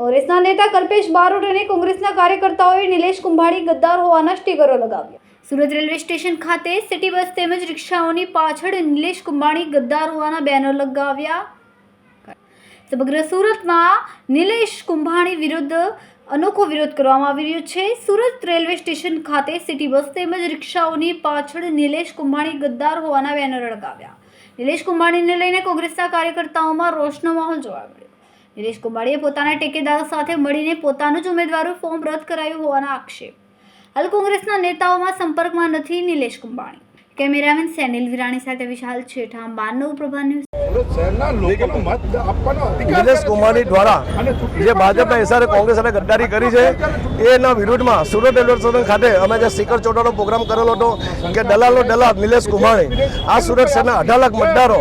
કોંગ્રેસના નેતા કલ્પેશ બારોટ અને કોંગ્રેસના કાર્યકર્તાઓએ નિલેશ કુંભાણી ગદ્દાર હોવાના સ્ટીકરો લગાવ્યા. સુરત રેલવે સ્ટેશન ખાતે સિટી બસ તેમજ રિક્ષાઓની પાછળ નિલેશ કુંભાણી ગદ્દાર હોવાના બેનર લગાવ્યા. સમગ્ર સુરતમાં નિલેશ કુંભાણી વિરુદ્ધ અનોખો વિરોધ કરવામાં આવી રહ્યો છે. સુરત રેલવે સ્ટેશન ખાતે સિટી બસ તેમજ રિક્ષાઓની પાછળ નિલેશ કુંભાણી ગદ્દાર હોવાના બેનર લગાવ્યા. નિલેશ કુંભાણીને લઈને કોંગ્રેસના કાર્યકર્તાઓમાં રોષનો માહોલ જોવા મળ્યો. નિલેશ કુંભાણીએ પોતાના ટેકેદારો સાથે મળીને પોતાનું જ ઉમેદવારો ફોર્મ રદ કરાયું હોવાના આક્ષેપ. હાલ કોંગ્રેસના નેતાઓમાં સંપર્કમાં નથી નિલેશ કુંભાણી. કેમેરામેન સેનિલ વિરાણી સાથે વિશાલ છેઠા માનવ પ્રભા ન્યૂઝ. નિલેશ કુમારની દ્વારા જે ભાજપના હિસાબે કોંગ્રેસ અને ગદ્દારી કરી છે એના વિરુદ્ધમાં સુરત રેલવે સ્ટેશન ખાતે અમે જે સ્ટીકર ચોટાનો પ્રોગ્રામ કરેલો હતો કે દલાલનો દલાલ નિલેશ કુમાણી આ સુરત શહેરના અઢાર લાખ મતદારો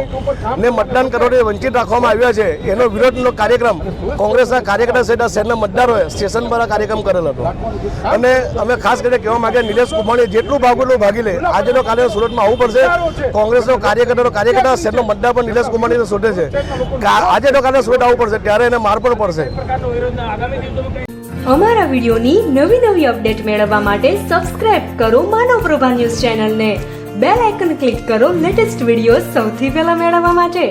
ને મતદાન કરવાથી વંચિત રાખવામાં આવ્યા છે. એનો વિરોધનો કાર્યક્રમ કોંગ્રેસના કાર્યકર્તા સહિત શહેરના મતદારોએ સ્ટેશન પર આ કાર્યક્રમ કરેલો હતો. અને અમે ખાસ કરીને કહેવા માંગે નિલેશ કુમાણી જેટલું ભાગવું એટલું ભાગી લે આજનો કાર્ય સુરતમાં આવવું પડશે. કોંગ્રેસનો કાર્યકર્તાનો કાર્યકર્તા શહેરનો મતદાર પણ નિલેશ કુમાણીને શોધે છે. આજે તો કાલે સુરત આવવું પડશે, ત્યારે એને માર પણ પડશે. અમારા વિડીયોની નવી નવી અપડેટ મેળવવા માટે સબસ્ક્રાઇબ કરો માનવ પ્રભા ન્યૂઝ ચેનલને. બેલ આઇકન ક્લિક કરો લેટેસ્ટ વીડિયો સૌથી પહેલા મેળવવા માટે.